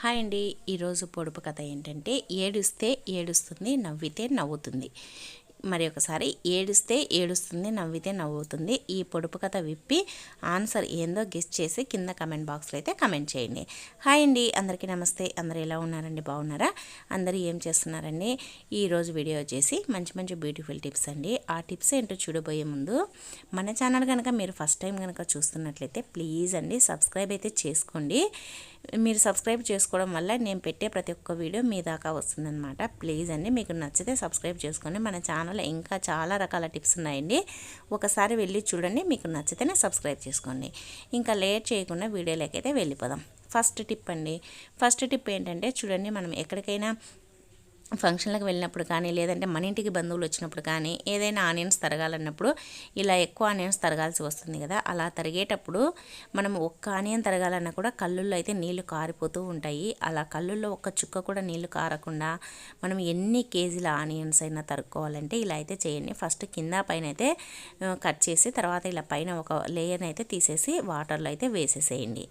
Hi అండి. ఈరోజు పొడుపు కథ ఏంటంటే ఏడుస్తే ఏడుస్తుంది నవ్వితే నవ్వుతుంది. మరి ఒకసారి ఏడుస్తే ఏడుస్తుంది నవ్వితే నవ్వుతుంది. ఈ పొడుపు కథ విప్పి ఆన్సర్ ఏందో గెస్ట్ చేసి కింద కమెంట్ బాక్స్లో అయితే కమెంట్ చేయండి. హాయ్ అండి. అందరికీ నమస్తే. అందరు ఎలా ఉన్నారండి? బాగున్నారా? అందరూ ఏం చేస్తున్నారండి? ఈరోజు వీడియో వచ్చేసి మంచి మంచి బ్యూటిఫుల్ టిప్స్ అండి. ఆ టిప్స్ ఏంటో చూడబోయే ముందు మన ఛానల్ కనుక మీరు ఫస్ట్ టైం కనుక చూస్తున్నట్లయితే ప్లీజ్ అండి సబ్స్క్రైబ్ అయితే చేసుకోండి. మీరు సబ్స్క్రైబ్ చేసుకోవడం వల్ల నేను పెట్టే ప్రతి ఒక్క వీడియో మీ దాకా వస్తుందన్నమాట. ప్లీజ్ అండి మీకు నచ్చితే సబ్స్క్రైబ్ చేసుకోండి మన ఛానల్లో ఇంకా చాలా రకాల టిప్స్ ఉన్నాయండి. ఒకసారి వెళ్ళి చూడండి మీకు నచ్చితేనే సబ్స్క్రైబ్ చేసుకోండి. ఇంకా లేట్ చేయకుండా వీడియోలోకి అయితే వెళ్ళిపోదాం. ఫస్ట్ టిప్ అండి. ఫస్ట్ టిప్ ఏంటంటే చూడండి మనం ఎక్కడికైనా ఫంక్షన్లకు వెళ్ళినప్పుడు కానీ లేదంటే మన ఇంటికి బంధువులు వచ్చినప్పుడు కానీ ఏదైనా ఆనియన్స్ తరగాలన్నప్పుడు ఇలా ఎక్కువ ఆనియన్స్ తరగాల్సి వస్తుంది కదా. అలా తరిగేటప్పుడు మనం ఒక్క ఆనియన్ తరగాలన్నా కూడా కళ్ళుల్లో అయితే నీళ్ళు కారిపోతూ ఉంటాయి. అలా కళ్ళుల్లో ఒక్క చుక్క కూడా నీళ్ళు కారకుండా మనం ఎన్ని కేజీల ఆనియన్స్ అయినా తరుక్కోవాలంటే ఇలా అయితే చేయండి. ఫస్ట్ కింద పైన అయితే కట్ చేసి తర్వాత ఇలా పైన ఒక లేయర్ని అయితే తీసేసి వాటర్లో అయితే వేసేసేయండి.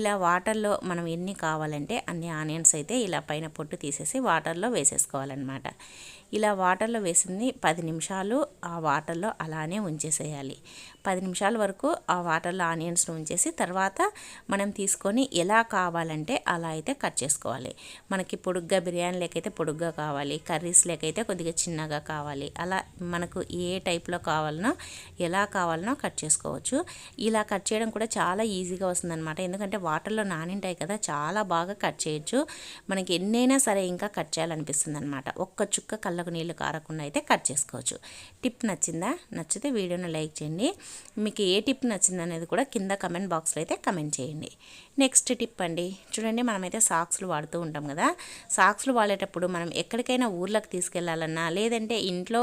ఇలా వాటర్లో మనం ఎన్ని కావాలంటే అన్ని ఆనియన్స్ అయితే ఇలా పైన పొట్టు తీసేసి వాటర్లో వేసేసి వేసేసుకోవాలన్నమాట ఇలా వాటర్లో వేసింది పది నిమిషాలు ఆ వాటర్లో అలానే ఉంచేసేయాలి. పది నిమిషాల వరకు ఆ వాటర్లో ఆనియన్స్ను ఉంచేసి తర్వాత మనం తీసుకొని ఎలా కావాలంటే అలా అయితే కట్ చేసుకోవాలి. మనకి పొడుగ్గా బిర్యానీ లేకైతే పొడుగ్గా కావాలి కర్రీస్ లేకైతే కొద్దిగా చిన్నగా కావాలి. అలా మనకు ఏ టైప్లో కావాలనో ఎలా కావాలనో కట్ చేసుకోవచ్చు. ఇలా కట్ చేయడం కూడా చాలా ఈజీగా వస్తుందన్నమాట. ఎందుకంటే వాటర్లో నానింటాయి కదా చాలా బాగా కట్ చేయొచ్చు. మనకి ఎన్నైనా సరే ఇంకా కట్ చేయాలనిపిస్తుంది అనమాట ఒక్క చుక్క కళ్ళకు నీళ్ళు కారకుండా అయితే కట్ చేసుకోవచ్చు. టిప్ నచ్చిందా? నచ్చితే వీడియోని లైక్ చేయండి. మీకు ఏ టిప్ నచ్చింది అనేది కూడా కింద కమెంట్ బాక్స్లో అయితే కమెంట్ చేయండి. నెక్స్ట్ టిప్ అండి. చూడండి మనమైతే సాక్స్లు వాడుతూ ఉంటాం కదా. సాక్స్లు వాడేటప్పుడు మనం ఎక్కడికైనా ఊర్లకు తీసుకెళ్ళాలన్నా లేదంటే ఇంట్లో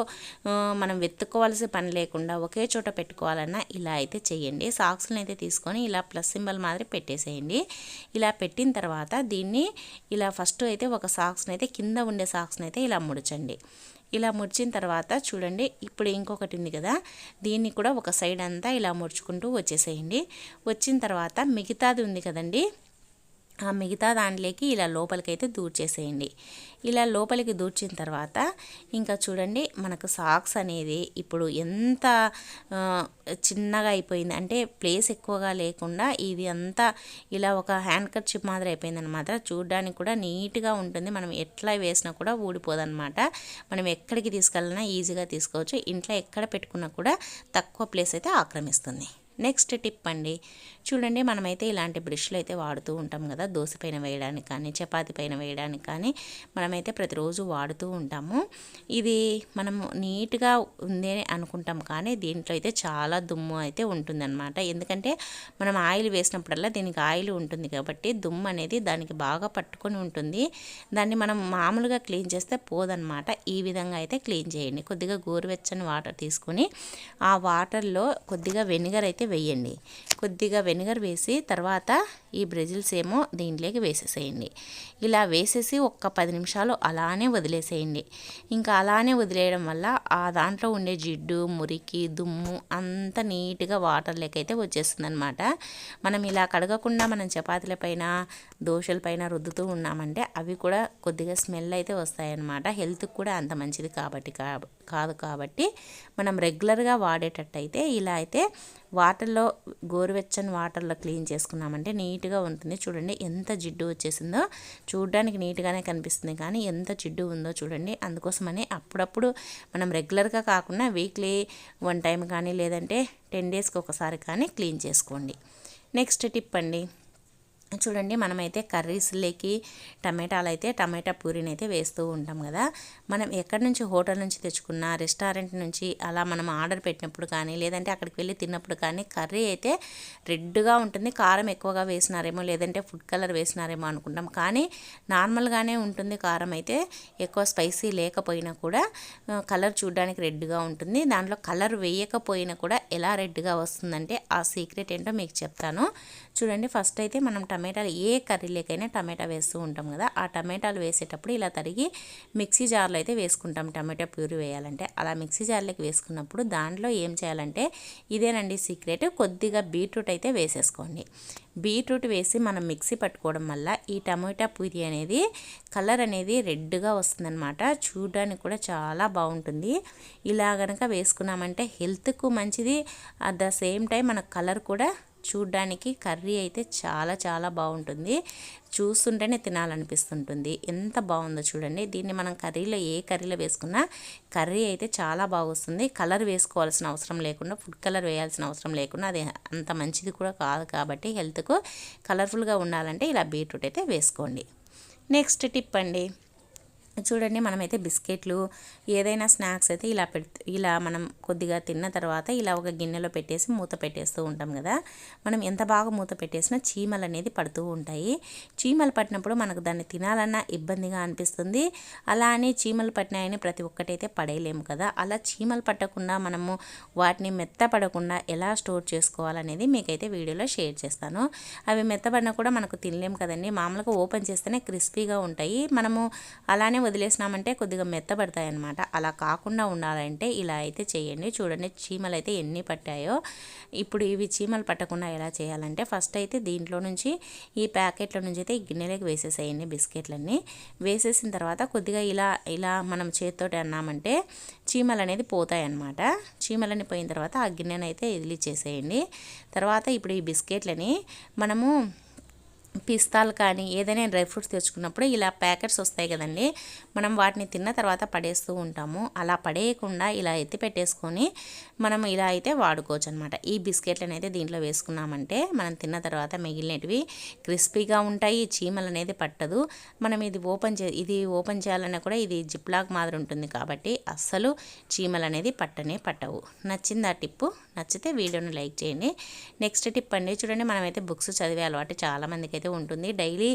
మనం వెతుక్కోవాల్సిన పని లేకుండా ఒకే చోట పెట్టుకోవాలన్నా ఇలా అయితే చేయండి. సాక్స్లను అయితే తీసుకొని ఇలా ప్లస్ సింబల్ మాదిరి పెట్టేసేయండి. ఇలా పెట్టిన తర్వాత దీన్ని ఇలా ఫస్ట్ అయితే ఒక సాక్స్ని అయితే కింద ఉండే సాక్స్ని అయితే ఇలా ముడచండి. ఇలా ముడిచిన తర్వాత చూడండి ఇప్పుడు ఇంకొకటి ఉంది కదా దీన్ని కూడా ఒక సైడ్ అంతా ఇలా ముడుచుకుంటూ వచ్చేసేయండి. వచ్చిన తర్వాత మిగతాది ఉంది కదండి ఆ మిగతా దాంట్లోకి ఇలా లోపలికైతే దూర్చేసేయండి ఇలా లోపలికి దూర్చిన తర్వాత ఇంకా చూడండి మనకు సాక్స్ అనేది ఇప్పుడు ఎంత చిన్నగా అయిపోయింది. అంటే ప్లేస్ ఎక్కువగా లేకుండా ఇది అంతా ఇలా ఒక హ్యాండ్ కర్చిప్ మాదిరి అయిపోయింది అనమాట చూడడానికి కూడా నీట్గా ఉంటుంది. మనం ఎట్లా వేసినా కూడా ఊడిపోదన్నమాట. మనం ఎక్కడికి తీసుకెళ్ళినా ఈజీగా తీసుకోవచ్చు. ఇంట్లో ఎక్కడ పెట్టుకున్నా కూడా తక్కువ ప్లేస్ అయితే ఆక్రమిస్తుంది. నెక్స్ట్ టిప్ అండి. చూడండి మనమైతే ఇలాంటి బ్రష్లు అయితే వాడుతూ ఉంటాం కదా. దోశ పైన వేయడానికి కానీ చపాతి పైన వేయడానికి కానీ మనమైతే ప్రతిరోజు వాడుతూ ఉంటాము. ఇది మనం నీట్గా ఉంది అనుకుంటాం కానీ దీంట్లో అయితే చాలా దుమ్ము అయితే ఉంటుందన్నమాట. ఎందుకంటే మనం ఆయిల్ వేసినప్పుడల్లా దీనికి ఆయిల్ ఉంటుంది కాబట్టి దుమ్ము అనేది దానికి బాగా పట్టుకొని ఉంటుంది. దాన్ని మనం మామూలుగా క్లీన్ చేస్తే పోదనమాట ఈ విధంగా అయితే క్లీన్ చేయండి. కొద్దిగా గోరువెచ్చని వాటర్ తీసుకొని ఆ వాటర్లో కొద్దిగా వెనిగర్ అయితే వేయండి. కొద్దిగా వెనిగర్ వేసి తర్వాత ఈ బ్రెజిల్స్ ఏమో దీంట్లోకి వేసేసేయండి. ఇలా వేసేసి ఒక్క పది నిమిషాలు అలానే వదిలేసేయండి. ఇంకా అలానే వదిలేయడం వల్ల ఆ దాంట్లో ఉండే జిడ్డు మురికి దుమ్ము అంత నీట్గా వాటర్ అయితే వచ్చేస్తుంది అనమాట మనం ఇలా కడగకుండా మనం చపాతీల పైన దోశల పైన రుద్దుతూ ఉన్నామంటే అవి కూడా కొద్దిగా స్మెల్ అయితే వస్తాయన్నమాట. హెల్త్కి కూడా అంత మంచిది కాబట్టి కాదు కాబట్టి మనం రెగ్యులర్గా వాడేటట్టయితే ఇలా అయితే వాటర్లో గోరువెచ్చని వాటర్లో క్లీన్ చేసుకున్నామంటే నీట్ నీట్గా ఉంటుంది. చూడండి ఎంత జిడ్డు వచ్చేసిందో. చూడడానికి నీట్గానే కనిపిస్తుంది. కానీ ఎంత జిడ్డు ఉందో చూడండి. అందుకోసమని అప్పుడప్పుడు మనం రెగ్యులర్గా కాకుండా వీక్లీ వన్ టైం కానీ లేదంటే టెన్ డేస్కి ఒకసారి కానీ క్లీన్ చేసుకోండి. నెక్స్ట్ టిప్ అండి. చూడండి మనమైతే కర్రీస్లోకి టమాటాలు అయితే టమాటా పూరిని అయితే వేస్తూ ఉంటాం కదా. మనం ఎక్కడి నుంచి హోటల్ నుంచి తెచ్చుకున్న రెస్టారెంట్ నుంచి అలా మనం ఆర్డర్ పెట్టినప్పుడు కానీ లేదంటే అక్కడికి వెళ్ళి తిన్నప్పుడు కానీ కర్రీ అయితే రెడ్గా ఉంటుంది. కారం ఎక్కువగా వేసినారేమో లేదంటే ఫుడ్ కలర్ వేసినారేమో అనుకుంటాం. కానీ నార్మల్గానే ఉంటుంది కారం అయితే. ఎక్కువ స్పైసీ లేకపోయినా కూడా కలర్ చూడడానికి రెడ్గా ఉంటుంది. దాంట్లో కలర్ వేయకపోయినా కూడా ఎలా రెడ్గా వస్తుందంటే ఆ సీక్రెట్ ఏంటో మీకు చెప్తాను. చూడండి ఫస్ట్ అయితే మనం టమాటాలు ఏ కర్రీలేకైనా టమాటా వేస్తూ ఉంటాం కదా ఆ టమాటాలు వేసేటప్పుడు ఇలా తరిగి మిక్సీ జార్లో అయితే వేసుకుంటాం టమాటా ప్యూరీ వేయాలంటే. అలా మిక్సీ జార్లోకి వేసుకున్నప్పుడు దాంట్లో ఏం చేయాలంటే ఇదేనండి సీక్రెట్ కొద్దిగా బీట్రూట్ అయితే వేసేసుకోండి. బీట్రూట్ వేసి మనం మిక్సీ పట్టుకోవడం వల్ల ఈ టమాటా పూరి అనేది కలర్ అనేది రెడ్గా వస్తుందన్నమాట. చూడడానికి కూడా చాలా బాగుంటుంది. ఇలా కనుక వేసుకున్నామంటే హెల్త్కు మంచిది. అట్ ద సేమ్ టైం మన కలర్ కూడా చూడ్డానికి కర్రీ అయితే చాలా చాలా బాగుంటుంది. చూస్తుంటేనే తినాలనిపిస్తుంటుంది. ఎంత బాగుందో చూడండి. దీన్ని మనం కర్రీలో ఏ కర్రీలో వేసుకున్నా కర్రీ అయితే చాలా బాగొస్తుంది. కలర్ వేసుకోవాల్సిన అవసరం లేకుండా ఫుడ్ కలర్ వేయాల్సిన అవసరం లేకుండా అది అంత మంచిది కూడా కాదు కాబట్టి హెల్త్కు కలర్ఫుల్గా ఉండాలంటే ఇలా బీట్రూట్ అయితే వేసుకోండి. నెక్స్ట్ టిప్ అండి. చూడండి మనమైతే బిస్కెట్లు ఏదైనా స్నాక్స్ అయితే ఇలా పెడుతూ ఇలా మనం కొద్దిగా తిన్న తర్వాత ఇలా ఒక గిన్నెలో పెట్టేసి మూత పెట్టేస్తూ ఉంటాం కదా. మనం ఎంత బాగా మూత పెట్టేసినా చీమలు అనేది పడుతూ ఉంటాయి. చీమలు పట్టినప్పుడు మనకు దాన్ని తినాలన్నా ఇబ్బందిగా అనిపిస్తుంది. అలా అని చీమలు పట్టినాయని ప్రతి ఒక్కటైతే పడేయలేము కదా. అలా చీమలు పట్టకుండా మనము వాటిని మెత్తపడకుండా ఎలా స్టోర్ చేసుకోవాలనేది మీకైతే వీడియోలో షేర్ చేస్తాను. అవి మెత్తపడినా కూడా మనకు తినలేము కదండి. మామూలుగా ఓపెన్ చేస్తేనే క్రిస్పీగా ఉంటాయి. మనము అలానే వదిలేసినామంటే కొద్దిగా మెత్తబడతాయి అనమాట అలా కాకుండా ఉండాలంటే ఇలా అయితే చేయండి. చూడండి చీమలు అయితే ఎన్ని పట్టాయో. ఇప్పుడు ఇవి చీమలు పట్టకుండా ఎలా చేయాలంటే ఫస్ట్ అయితే దీంట్లో నుంచి ఈ ప్యాకెట్ల నుంచి అయితే ఈ గిన్నెలోకి వేసేసేయండి బిస్కెట్లన్నీ. వేసేసిన తర్వాత కొద్దిగా ఇలా ఇలా మనం చేతితోటి అన్నామంటే చీమలు అనేది పోతాయి అన్నమాట చీమలని పోయిన తర్వాత ఆ గిన్నెనైతే అయితే వదిలిచ్చేసేయండి. తర్వాత ఇప్పుడు ఈ బిస్కెట్లని మనము పిస్తాలు కానీ ఏదైనా డ్రై ఫ్రూట్స్ తెచ్చుకున్నప్పుడు ఇలా ప్యాకెట్స్ వస్తాయి కదండి మనం వాటిని తిన్న తర్వాత పడేస్తూ ఉంటాము. అలా పడేయకుండా ఇలా ఎత్తి పెట్టేసుకొని మనం ఇలా అయితే వాడుకోవచ్చు అనమాట ఈ బిస్కెట్లను అయితే దీంట్లో వేసుకున్నామంటే మనం తిన్న తర్వాత మిగిలినవి క్రిస్పీగా ఉంటాయి చీమలు అనేది పట్టదు. మనం ఇది ఓపెన్ చే ఇది ఓపెన్ చేయాలన్నా కూడా ఇది జిప్లాక్ మాదిరి ఉంటుంది కాబట్టి అస్సలు చీమలు అనేది పట్టనే పట్టవు. నచ్చింది ఆ టిప్పు? నచ్చితే వీడియోని లైక్ చేయండి. నెక్స్ట్ టిప్ అండి చూడండి మనమైతే బుక్స్ చదివే అలవాటు చాలామందికి అయితే ఉంటుంది డైలీ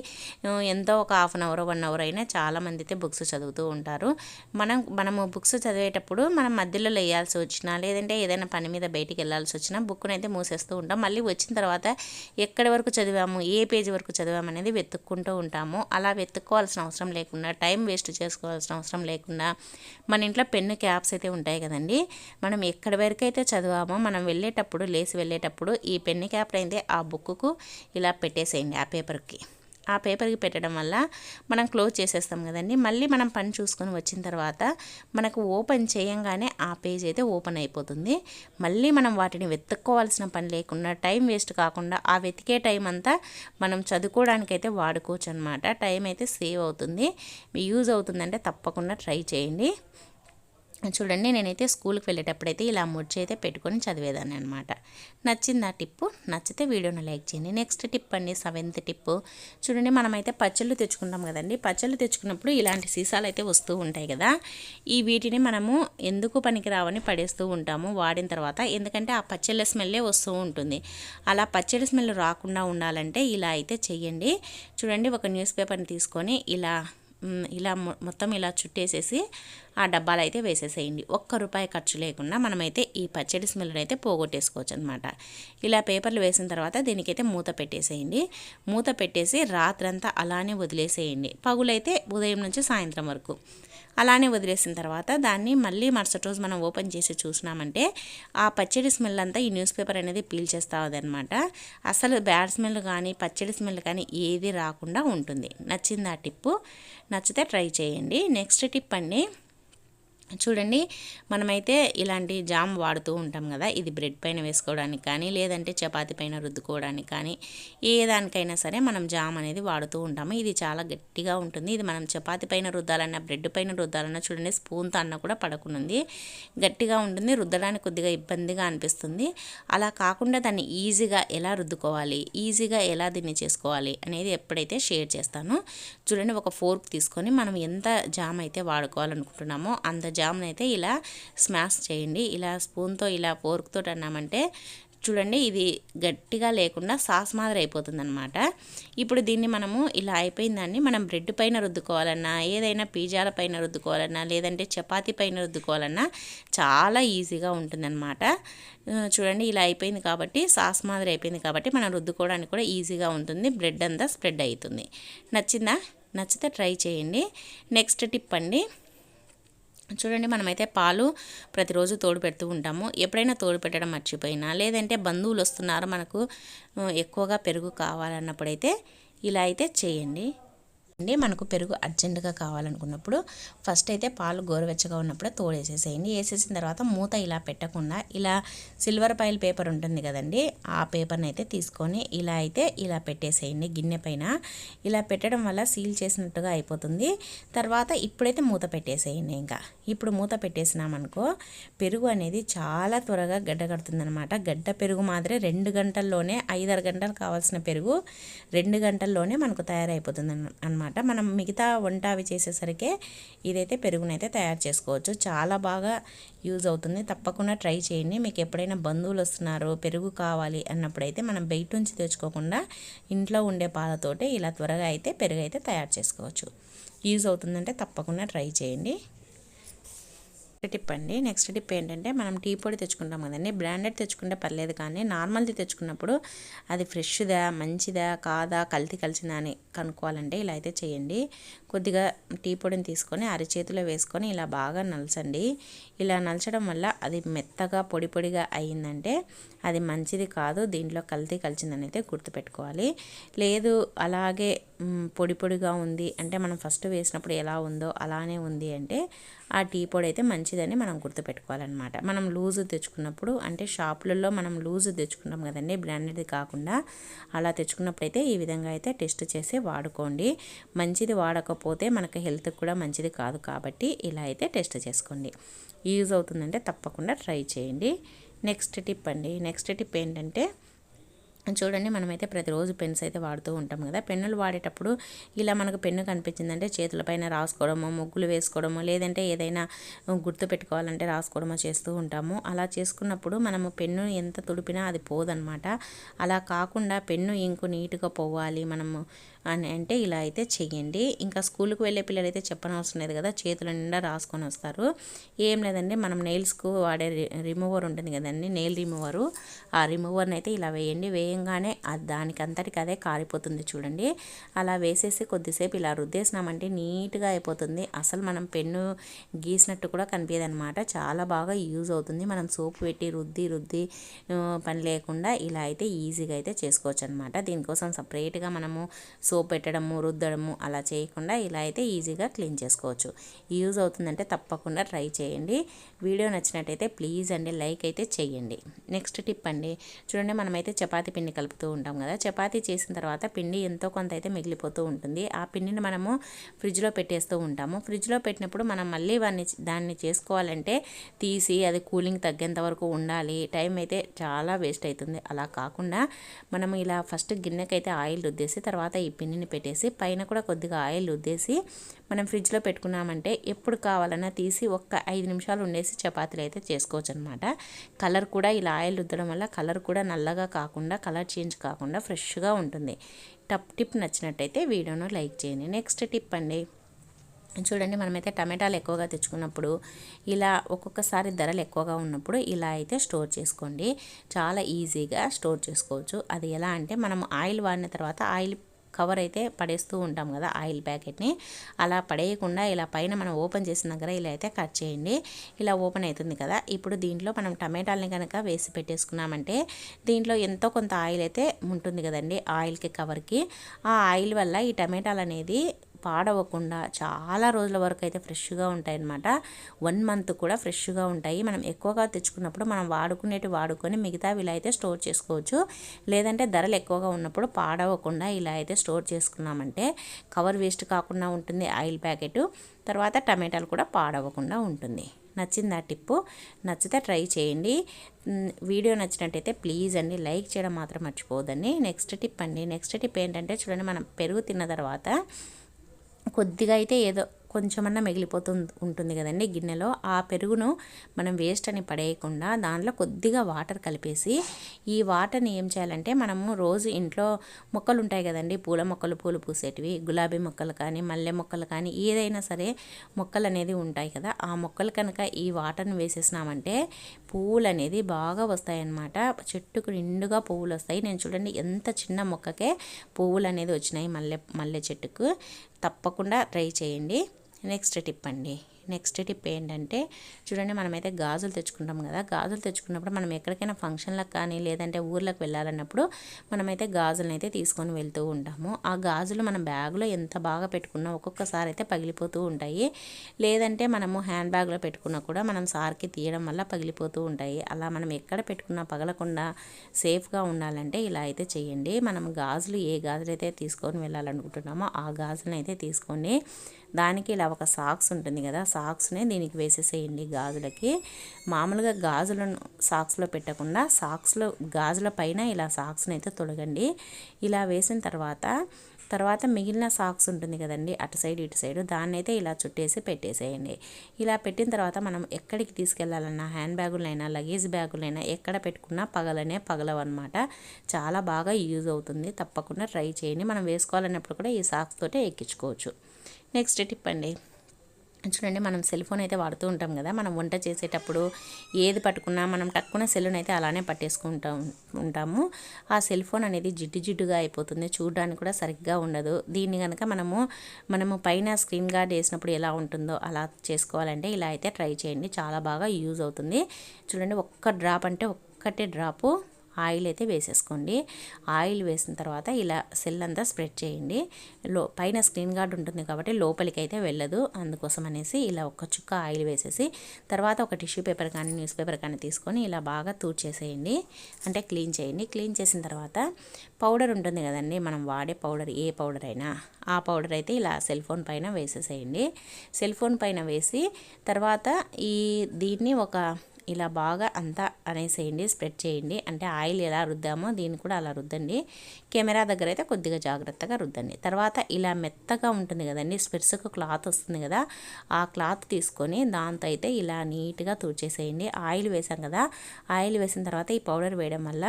ఎంతో ఒక half an hour one hour అయినా చాలామంది అయితే బుక్స్ చదువుతూ ఉంటారు. మనం మనము బుక్స్ చదివేటప్పుడు మనం మధ్యలో లేయాల్సి వచ్చినా లేదంటే ఏదైనా పని మీద బయటికి వెళ్ళాల్సి వచ్చినా బుక్ను అయితే మూసేస్తూ ఉంటాం. మళ్ళీ వచ్చిన తర్వాత ఎక్కడి వరకు చదివాము ఏ పేజీ వరకు చదివాము అనేది వెతుక్కుంటూ ఉంటాము. అలా వెతుక్కోవాల్సిన అవసరం లేకుండా టైం వేస్ట్ చేసుకోవాల్సిన అవసరం లేకుండా మన ఇంట్లో పెన్ను క్యాప్స్ అయితే ఉంటాయి కదండి. మనం ఎక్కడి వరకు అయితే చదివామో మనం వెళ్ళేటప్పుడు లేచి వెళ్ళేటప్పుడు ఈ పెన్ను క్యాప్ అయితే ఆ బుక్కు ఇలా పెట్టేసేయండి ఆ పేపర్కి. ఆ పేపర్కి పెట్టడం వల్ల మనం క్లోజ్ చేసేస్తాం కదండి. మళ్ళీ మనం పని చూసుకొని వచ్చిన తర్వాత మనకు ఓపెన్ చేయంగానే ఆ పేజ్ అయితే ఓపెన్ అయిపోతుంది. మళ్ళీ మనం వాటిని వెతుక్కోవాల్సిన పని లేకుండా టైం వేస్ట్ కాకుండా ఆ వెతికే టైం అంతా మనం చదువుకోవడానికి అయితే వాడుకోవచ్చు అనమాట టైం అయితే సేవ్ అవుతుంది. యూజ్ అవుతుందంటే తప్పకుండా ట్రై చేయండి. చూడండి నేనైతే స్కూల్కి వెళ్ళేటప్పుడైతే ఇలా ముడ్చి అయితే పెట్టుకొని చదివేదాన్ని అనమాట నచ్చింది ఆ టిప్పు? నచ్చితే వీడియోని లైక్ చేయండి. నెక్స్ట్ టిప్ అండి సెవెంత్ టిప్పు. చూడండి మనమైతే పచ్చళ్ళు తెచ్చుకుంటాం కదండి. పచ్చళ్ళు తెచ్చుకున్నప్పుడు ఇలాంటి సీసాలు అయితే వస్తూ ఉంటాయి కదా. ఈ వీటిని మనము ఎందుకు పనికిరావని పడేస్తూ ఉంటాము వాడిన తర్వాత. ఎందుకంటే ఆ పచ్చళ్ళ స్మెల్లే వస్తూ ఉంటుంది. అలా పచ్చడి స్మెల్ రాకుండా ఉండాలంటే ఇలా అయితే చెయ్యండి. చూడండి ఒక న్యూస్ పేపర్ని తీసుకొని ఇలా ఇలా మొత్తం ఇలా చుట్టేసేసి ఆ డబ్బాలు అయితే వేసేసేయండి. ఒక్క రూపాయి ఖర్చు లేకుండా మనమైతే ఈ పచ్చడి స్మెల్ని అయితే పోగొట్టేసుకోవచ్చు అనమాట ఇలా పేపర్లు వేసిన తర్వాత దీనికైతే మూత పెట్టేసేయండి. మూత పెట్టేసి రాత్రంతా అలానే వదిలేసేయండి. పగులైతే ఉదయం నుంచి సాయంత్రం వరకు. అలానే వదిలేసిన తర్వాత దాన్ని మళ్ళీ మరుసటి రోజు మనం ఓపెన్ చేసి చూసినామంటే ఆ పచ్చడి స్మెల్ అంతా ఈ న్యూస్ పేపర్ అనేది పీల్చేస్తా అనమాట అసలు బ్యాడ్ స్మెల్ కానీ పచ్చడి స్మెల్ కానీ ఏది రాకుండా ఉంటుంది. నచ్చింది ఆ టిప్పు? నచ్చితే ట్రై చేయండి. నెక్స్ట్ టిప్ అండి చూడండి మనమైతే ఇలాంటి జామ్ వాడుతూ ఉంటాం కదా ఇది బ్రెడ్ పైన వేసుకోవడానికి కానీ లేదంటే చపాతి పైన రుద్దుకోవడానికి కానీ ఏ దానికైనా సరే మనం జామ్ అనేది వాడుతూ ఉంటాము. ఇది చాలా గట్టిగా ఉంటుంది. ఇది మనం చపాతి పైన రుద్దాలన్నా బ్రెడ్ పైన రుద్దాలన్నా చూడండి స్పూన్తో అన్న కూడా పడకునుంది గట్టిగా ఉంటుంది రుద్దడానికి కొద్దిగా ఇబ్బందిగా అనిపిస్తుంది. అలా కాకుండా దాన్ని ఈజీగా ఎలా రుద్దుకోవాలి ఈజీగా ఎలా దీన్ని చేసుకోవాలి అనేది ఎప్పుడైతే షేర్ చేస్తానో చూడండి ఒక ఫోర్క్ తీసుకొని మనం ఎంత జామ్ అయితే వాడుకోవాలనుకుంటున్నామో అంత జామ్ని అయితే ఇలా స్మాష్ చేయండి. ఇలా స్పూన్తో ఇలా ఫోర్క్తో అన్నామంటే చూడండి ఇది గట్టిగా లేకుండా సాస్ మాదిరి అయిపోతుంది అనమాట ఇప్పుడు దీన్ని మనము ఇలా అయిపోయిన దాన్ని మనం బ్రెడ్ పైన రుద్దుకోవాలన్నా ఏదైనా పిజ్జాల పైన రుద్దుకోవాలన్నా లేదంటే చపాతీ పైన రుద్దుకోవాలన్నా చాలా ఈజీగా ఉంటుందన్నమాట. చూడండి ఇలా అయిపోయింది కాబట్టి సాస్ మాదిరి అయిపోయింది కాబట్టి మనం రుద్దుకోవడానికి కూడా ఈజీగా ఉంటుంది. బ్రెడ్ అంతా స్ప్రెడ్ అవుతుంది. నచ్చిందా? నచ్చితే ట్రై చేయండి. నెక్స్ట్ టిప్ అండి. చూడండి మనమైతే పాలు ప్రతిరోజు తోడు పెడుతూ ఉంటాము. ఎప్పుడైనా తోడు పెట్టడం మర్చిపోయినా లేదంటే బంధువులు వస్తున్నారు మనకు ఎక్కువగా పెరుగు కావాలన్నప్పుడైతే ఇలా అయితే చేయండి. అండి మనకు పెరుగు అర్జెంటుగా కావాలనుకున్నప్పుడు ఫస్ట్ అయితే పాలు గోరువెచ్చగా ఉన్నప్పుడే తోడేసేసేయండి. వేసేసిన తర్వాత మూత ఇలా పెట్టకుండా ఇలా సిల్వర్ పైల్ పేపర్ ఉంటుంది కదండి ఆ పేపర్ని అయితే తీసుకొని ఇలా అయితే ఇలా పెట్టేసేయండి గిన్నె పైన. ఇలా పెట్టడం వల్ల సీల్ చేసినట్టుగా అయిపోతుంది. తర్వాత ఇప్పుడైతే మూత పెట్టేసేయండి ఇంకా. ఇప్పుడు మూత పెట్టేసినామనుకో పెరుగు అనేది చాలా త్వరగా గడ్డ కడుతుందనమాట గడ్డ పెరుగు మాదిరి రెండు గంటల్లోనే ఐదారు గంటలు కావాల్సిన పెరుగు రెండు గంటల్లోనే మనకు తయారైపోతుంది అనమాట అనమాట. మనం మిగతా వంట అవి చేసేసరికి ఇదైతే పెరుగునైతే తయారు చేసుకోవచ్చు. చాలా బాగా యూజ్ అవుతుంది. తప్పకుండా ట్రై చేయండి. మీకు ఎప్పుడైనా బంధువులు వస్తున్నారు పెరుగు కావాలి అన్నప్పుడైతే మనం బయట నుంచి తెచ్చుకోకుండా ఇంట్లో ఉండే పాలతోటే ఇలా త్వరగా అయితే పెరుగు అయితే తయారు చేసుకోవచ్చు. యూజ్ అవుతుందంటే తప్పకుండా ట్రై చేయండి. టిప్ అండి. నెక్స్ట్ టిప్ ఏంటంటే మనం టీ పొడి తెచ్చుకుంటాం కదండి. బ్రాండెడ్ తెచ్చుకుంటే పర్లేదు కానీ నార్మల్ది తెచ్చుకున్నప్పుడు అది ఫ్రెష్దా మంచిదా కాదా కల్తీ కలిసిందా అని కనుక్కోవాలంటే ఇలా అయితే చేయండి. కొద్దిగా టీ పొడిని తీసుకొని అరిచేతిలో వేసుకొని ఇలా బాగా నలచండి. ఇలా నలచడం వల్ల అది మెత్తగా పొడి పొడిగా అయ్యిందంటే అది మంచిది కాదు దీంట్లో కల్తీ కలిసిందని అయితే గుర్తుపెట్టుకోవాలి. లేదు అలాగే పొడి పొడిగా ఉంది అంటే మనం ఫస్ట్ వేసినప్పుడు ఎలా ఉందో అలానే ఉంది అంటే ఆ టీ పొడి అయితే మంచిదని మనం గుర్తుపెట్టుకోవాలన్నమాట. మనం లూజు తెచ్చుకున్నప్పుడు అంటే షాపులలో మనం లూజు తెచ్చుకుంటాం కదండి బ్రాండెడ్ కాకుండా అలా తెచ్చుకున్నప్పుడు అయితే ఈ విధంగా అయితే టెస్ట్ చేసి వాడుకోండి. మంచిది వాడకపోతే మనకు హెల్త్కి కూడా మంచిది కాదు కాబట్టి ఇలా అయితే టెస్ట్ చేసుకోండి. యూజ్ అవుతుందంటే తప్పకుండా ట్రై చేయండి. నెక్స్ట్ టిప్ అండి. నెక్స్ట్ టిప్ ఏంటంటే చూడండి మనమైతే ప్రతిరోజు పెన్స్ అయితే వాడుతూ ఉంటాం కదా. పెన్నులు వాడేటప్పుడు ఇలా మనకు పెన్ను కనిపించిందంటే చేతులపైన రాసుకోవడము ముగ్గులు వేసుకోవడము లేదంటే ఏదైనా గుర్తు పెట్టుకోవాలంటే రాసుకోవడమో చేస్తూ ఉంటాము. అలా చేసుకున్నప్పుడు మనము పెన్ను ఎంత తుడిపినా అది పోదనమాట అలా కాకుండా పెన్ను ఇంకు నీట్గా పోవాలి మనము అని అంటే ఇలా అయితే చెయ్యండి. ఇంకా స్కూల్కి వెళ్ళే పిల్లలు అయితే చెప్పనవసరం లేదు కదా చేతుల నిండా రాసుకొని వస్తారు. ఏం లేదండి మనం నెయిల్స్కు వాడే రిమూవర్ ఉంటుంది కదండి నెయిల్ రిమూవరు. ఆ రిమూవర్ని అయితే ఇలా వేయండి. వేయంగానే దానికి అంతటికి అదే కారిపోతుంది చూడండి. అలా వేసేసి కొద్దిసేపు ఇలా రుద్దేసినామంటే నీట్గా అయిపోతుంది. అసలు మనం పెన్ను గీసినట్టు కూడా కనిపించదు అనమాట చాలా బాగా యూజ్ అవుతుంది. మనం సోపు పెట్టి రుద్ది రుద్ది పని లేకుండా ఇలా అయితే ఈజీగా అయితే చేసుకోవచ్చు అనమాట దీనికోసం సపరేట్గా మనము సోప్ పెట్టడము రుద్దడము అలా చేయకుండా ఇలా అయితే ఈజీగా క్లీన్ చేసుకోవచ్చు. యూజ్ అవుతుందంటే తప్పకుండా ట్రై చేయండి. వీడియో నచ్చినట్టయితే ప్లీజ్ అండి లైక్ అయితే చేయండి. నెక్స్ట్ టిప్ అండి చూడండి మనమైతే చపాతీ పిండి కలుపుతూ ఉంటాం కదా చపాతీ చేసిన తర్వాత పిండి ఎంతో కొంత అయితే మిగిలిపోతూ ఉంటుంది. ఆ పిండిని మనము ఫ్రిడ్జ్లో పెట్టేస్తూ ఉంటాము. ఫ్రిడ్జ్లో పెట్టినప్పుడు మనం మళ్ళీ వాడిని దాన్ని చేసుకోవాలంటే తీసి అది కూలింగ్ తగ్గేంత వరకు ఉండాలి. టైం అయితే చాలా వేస్ట్ అవుతుంది. అలా కాకుండా మనము ఇలా ఫస్ట్ గిన్నెకైతే ఆయిల్ రుద్దేసి తర్వాత ఈ పిండిని పెట్టేసి పైన కూడా కొద్దిగా ఆయిల్ ఉద్దేసి మనం ఫ్రిడ్జ్లో పెట్టుకున్నామంటే ఎప్పుడు కావాలన్నా తీసి ఒక్క ఐదు నిమిషాలు ఉండేసి చపాతీలు అయితే చేసుకోవచ్చు అనమాట కలర్ కూడా ఇలా ఆయిల్ రుద్దడం వల్ల కలర్ కూడా నల్లగా కాకుండా కలర్ చేంజ్ కాకుండా ఫ్రెష్గా ఉంటుంది. టప్ టిప్ నచ్చినట్టయితే వీడియోను లైక్ చేయండి. నెక్స్ట్ టిప్ అండి. చూడండి మనమైతే టమాటాలు ఎక్కువగా తెచ్చుకున్నప్పుడు ఇలా ఒక్కొక్కసారి ధరలు ఎక్కువగా ఉన్నప్పుడు ఇలా అయితే స్టోర్ చేసుకోండి. చాలా ఈజీగా స్టోర్ చేసుకోవచ్చు. అది ఎలా అంటే మనం ఆయిల్ వాడిన తర్వాత ఆయిల్ కవర్ అయితే పడేస్తూ ఉంటాం కదా ఆయిల్ ప్యాకెట్ని. అలా పడేయకుండా ఇలా పైన మనం ఓపెన్ చేసిన దగ్గర ఇలా అయితే కట్ చేయండి. ఇలా ఓపెన్ అవుతుంది కదా. ఇప్పుడు దీంట్లో మనం టమాటాలని కనుక వేసి పెట్టేసుకున్నామంటే దీంట్లో ఎంతో కొంత ఆయిల్ అయితే ఉంటుంది కదండి ఆయిల్కి కవర్కి. ఆ ఆయిల్ వల్ల ఈ టమాటాలు అనేది పాడవకుండా చాలా రోజుల వరకు అయితే ఫ్రెష్గా ఉంటాయి అన్నమాట వన్ మంత్ కూడా ఫ్రెష్గా ఉంటాయి. మనం ఎక్కువగా తెచ్చుకున్నప్పుడు మనం వాడుకునేటి వాడుకొని మిగతా ఇలా అయితే స్టోర్ చేసుకోవచ్చు. లేదంటే ధరలు ఎక్కువగా ఉన్నప్పుడు పాడవకుండా ఇలా అయితే స్టోర్ చేసుకున్నామంటే కవర్ వేస్ట్ కాకుండా ఉంటుంది ఆయిల్ ప్యాకెట్. తర్వాత టమాటాలు కూడా పాడవకుండా ఉంటుంది. నచ్చింది ఆ టిప్పు? నచ్చితే ట్రై చేయండి. వీడియో నచ్చినట్టయితే ప్లీజ్ అండి లైక్ చేయడం మాత్రం మర్చిపోదండి నెక్స్ట్ టిప్ అండి నెక్స్ట్ టిప్ ఏంటంటే చూడండి మనం పెరుగు తిన్న తర్వాత కొద్దిగా అయితే ఏదో కొంచెమన్నా మిగిలిపోతూ ఉంటుంది కదండి గిన్నెలో. ఆ పెరుగును మనం వేస్ట్ అని పడేయకుండా దాంట్లో కొద్దిగా వాటర్ కలిపేసి ఈ వాటర్ని ఏం చేయాలంటే మనము రోజు ఇంట్లో మొక్కలు ఉంటాయి కదండి పూల మొక్కలు పూలు పూసేటివి గులాబీ మొక్కలు కానీ మల్లె మొక్కలు కానీ ఏదైనా సరే మొక్కలు అనేది ఉంటాయి కదా ఆ మొక్కలు కనుక ఈ వాటర్ని వేసేసినామంటే పువ్వులు అనేది బాగా వస్తాయన్నమాట. చెట్టుకు నిండుగా పువ్వులు వస్తాయి. నేను చూడండి ఎంత చిన్న మొక్కకే పువ్వులు అనేది వచ్చినాయి మల్లె మల్లె చెట్టుకు. తప్పకుండా ట్రై చేయండి. నెక్స్ట్ టిప్ అండి నెక్స్ట్ టిప్ ఏంటంటే చూడండి మనమైతే గాజులు తెచ్చుకుంటాం కదా గాజులు తెచ్చుకున్నప్పుడు మనం ఎక్కడికైనా ఫంక్షన్లకు కానీ లేదంటే ఊర్లకు వెళ్ళాలన్నప్పుడు మనమైతే గాజులను అయితే తీసుకొని వెళ్తూ ఉంటాము. ఆ గాజులు మన బ్యాగ్లో ఎంత బాగా పెట్టుకున్నా ఒక్కొక్కసారి అయితే పగిలిపోతూ ఉంటాయి. లేదంటే మనము హ్యాండ్ బ్యాగ్లో పెట్టుకున్నా కూడా మనం సార్కి తీయడం వల్ల పగిలిపోతూ ఉంటాయి. అలా మనం ఎక్కడ పెట్టుకున్నా పగలకుండా సేఫ్గా ఉండాలంటే ఇలా అయితే చేయండి. మనం గాజులు ఏ గాజులు అయితే తీసుకొని వెళ్ళాలనుకుంటున్నామో ఆ గాజులను అయితే తీసుకొని దానికి ఇలా ఒక సాక్స్ ఉంటుంది కదా సాక్స్నే దీనికి వేసేసేయండి గాజులకి. మామూలుగా గాజులను సాక్స్లో పెట్టకుండా సాక్స్లో గాజుల పైన ఇలా సాక్స్ని అయితే తొలగండి ఇలా వేసిన తర్వాత తర్వాత మిగిలిన సాక్స్ ఉంటుంది కదండి అటు సైడ్ ఇటు సైడ్ దాన్ని అయితే ఇలా చుట్టేసి పెట్టేసేయండి. ఇలా పెట్టిన తర్వాత మనం ఎక్కడికి తీసుకెళ్ళాలన్నా హ్యాండ్ బ్యాగులైనా లగేజ్ బ్యాగులైనా ఎక్కడ పెట్టుకున్నా పగలనే పగలవన్నమాట. చాలా బాగా యూజ్ అవుతుంది. తప్పకుండా ట్రై చేయండి. మనం వేసుకోవాలన్నప్పుడు కూడా ఈ సాక్స్ తోటే ఎక్కించుకోవచ్చు. నెక్స్ట్ టిప్ అండి. చూడండి మనం సెల్ ఫోన్ అయితే వాడుతూ ఉంటాం కదా మనం వంట చేసేటప్పుడు ఏది పట్టుకున్నా మనం టక్కున సెల్ని అయితే అలానే పట్టేసుకుంటాం ఉంటాము. ఆ సెల్ ఫోన్ అనేది జిడ్డు జిడ్డుగా అయిపోతుంది చూడడానికి కూడా సరిగ్గా ఉండదు. దీన్ని కనుక మనము మనము పైన స్క్రీన్ గార్డ్ వేసినప్పుడు ఎలా ఉంటుందో అలా చేసుకోవాలంటే ఇలా అయితే ట్రై చేయండి చాలా బాగా యూజ్ అవుతుంది. చూడండి ఒక్క డ్రాప్ అంటే ఒక్కటే డ్రాపు ఆయిల్ అయితే వేసేసుకోండి. ఆయిల్ వేసిన తర్వాత ఇలా సెల్ అంతా స్ప్రెడ్ చేయండి. లో పైన స్క్రీన్ గార్డ్ ఉంటుంది కాబట్టి లోపలికి అయితే వెళ్ళదు. అందుకోసం అనేసి ఇలా ఒక చుక్క ఆయిల్ వేసేసి తర్వాత ఒక టిష్యూ పేపర్ కానీ న్యూస్ పేపర్ కానీ తీసుకొని ఇలా బాగా తూర్చేసేయండి. అంటే క్లీన్ చేయండి. క్లీన్ చేసిన తర్వాత పౌడర్ ఉంటుంది కదండి మనం వాడే పౌడర్ ఏ పౌడర్ అయినా ఆ పౌడర్ అయితే ఇలా సెల్ ఫోన్ పైన వేసేసేయండి. సెల్ ఫోన్ పైన వేసి తర్వాత ఈ దీన్ని ఒక ఇలా బాగా అంతా అనేసేయండి స్ప్రెడ్ చేయండి. అంటే ఆయిల్ ఎలా రుద్దామో దీన్ని కూడా అలా రుద్దండి. కెమెరా దగ్గర అయితే కొద్దిగా జాగ్రత్తగా రుద్దండి. తర్వాత ఇలా మెత్తగా ఉంటుంది కదండి స్పెట్స్కు క్లాత్ వస్తుంది కదా ఆ క్లాత్ తీసుకొని దాంతో అయితే ఇలా నీట్గా తుడిచేసేయండి. ఆయిల్ వేసాం కదా ఆయిల్ వేసిన తర్వాత ఈ పౌడర్ వేయడం వల్ల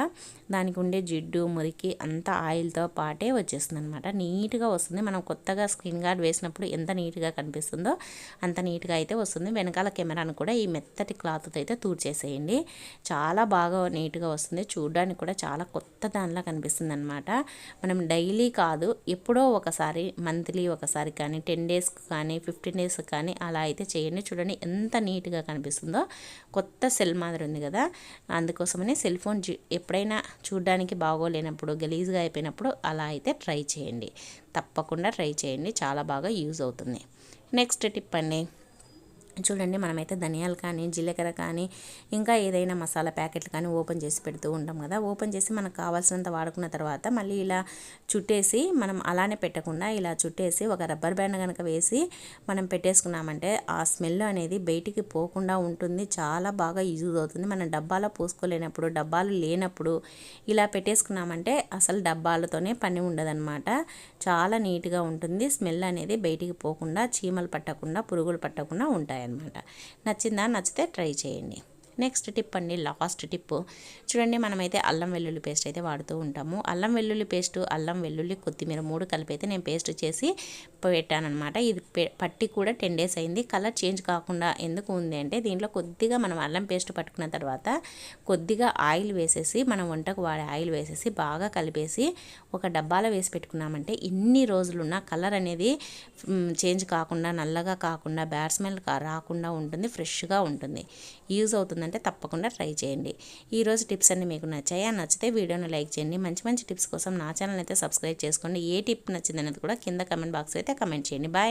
దానికి ఉండే జిడ్డు మురికి అంతా ఆయిల్తో పాటే వచ్చేస్తుంది అనమాట నీట్గా వస్తుంది. మనం కొత్తగా స్క్రీన్ గార్డ్ వేసినప్పుడు ఎంత నీట్గా కనిపిస్తుందో అంత నీట్గా అయితే వస్తుంది. వెనకాల కెమెరాను కూడా ఈ మెత్తటి క్లాత్తో అయితే చేసేయండి. చాలా బాగా నీట్గా వస్తుంది. చూడడానికి కూడా చాలా కొత్త దానిలా కనిపిస్తుంది అనమాట మనం డైలీ కాదు ఎప్పుడో ఒకసారి మంత్లీ ఒకసారి కానీ టెన్ డేస్కి కానీ ఫిఫ్టీన్ డేస్ కానీ అలా అయితే చేయండి. చూడండి ఎంత నీట్గా కనిపిస్తుందో. కొత్త సెల్ మాదిరి ఉంది కదా. అందుకోసమని సెల్ ఫోన్ ఎప్పుడైనా చూడడానికి బాగోలేనప్పుడు గలీజ్గా అయిపోయినప్పుడు అలా అయితే ట్రై చేయండి. తప్పకుండా ట్రై చేయండి. చాలా బాగా యూజ్ అవుతుంది. నెక్స్ట్ టిప్ అండి. చూడండి మనమైతే ధనియాలు కానీ జీలకర్ర కానీ ఇంకా ఏదైనా మసాలా ప్యాకెట్లు కానీ ఓపెన్ చేసి పెడుతూ ఉంటాం కదా. ఓపెన్ చేసి మనకు కావాల్సినంత వాడుకున్న తర్వాత మళ్ళీ ఇలా చుట్టేసి మనం అలానే పెట్టకుండా ఇలా చుట్టేసి ఒక రబ్బర్ బ్యాండ్ కనుక వేసి మనం పెట్టేసుకున్నామంటే ఆ స్మెల్ అనేది బయటికి పోకుండా ఉంటుంది. చాలా బాగా యూజ్ అవుతుంది. మనం డబ్బాలో పోసుకోలేనప్పుడు డబ్బాలు లేనప్పుడు ఇలా పెట్టేసుకున్నామంటే అసలు డబ్బాలతోనే పని ఉండదన్నమాట. చాలా నీట్గా ఉంటుంది. స్మెల్ అనేది బయటికి పోకుండా చీమలు పట్టకుండా పురుగులు పట్టకుండా ఉంటాయి అనమాట నచ్చిందా? నచ్చితే ట్రై చేయండి. నెక్స్ట్ టిప్ అండి లాస్ట్ టిప్ చూడండి మనమైతే అల్లం వెల్లుల్లి పేస్ట్ అయితే వాడుతూ ఉంటాము. అల్లం వెల్లుల్లి పేస్ట్ అల్లం వెల్లుల్లి కొత్తిమీర మూడు కలిపి అయితే నేను పేస్ట్ చేసి పెట్టానమాట ఇది పట్టి కూడా టెన్ డేస్ అయింది. కలర్ చేంజ్ కాకుండా ఎందుకు ఉంది అంటే దీంట్లో కొద్దిగా మనం అల్లం పేస్ట్ పట్టుకున్న తర్వాత కొద్దిగా ఆయిల్ వేసేసి మనం వంటకు వాడే ఆయిల్ వేసేసి బాగా కలిపేసి ఒక డబ్బాలో వేసి పెట్టుకున్నామంటే ఇన్ని రోజులున్న కలర్ అనేది చేంజ్ కాకుండా నల్లగా కాకుండా బ్యాడ్ స్మెల్ రాకుండా ఉంటుంది ఫ్రెష్గా ఉంటుంది. యూజ్ అంటే తప్పకుండా ట్రై చేయండి. ఈరోజు టిప్స్ అన్ని మీకు నచ్చాయా? నచ్చితే వీడియోని లైక్ చేయండి. మంచి మంచి టిప్స్ కోసం నా ఛానల్ అయితే సబ్స్క్రైబ్ చేసుకోండి. ఏ టిప్ నచ్చింది అనేది కూడా కింద కమెంట్ బాక్స్ అయితే కమెంట్ చేయండి. బాయ్.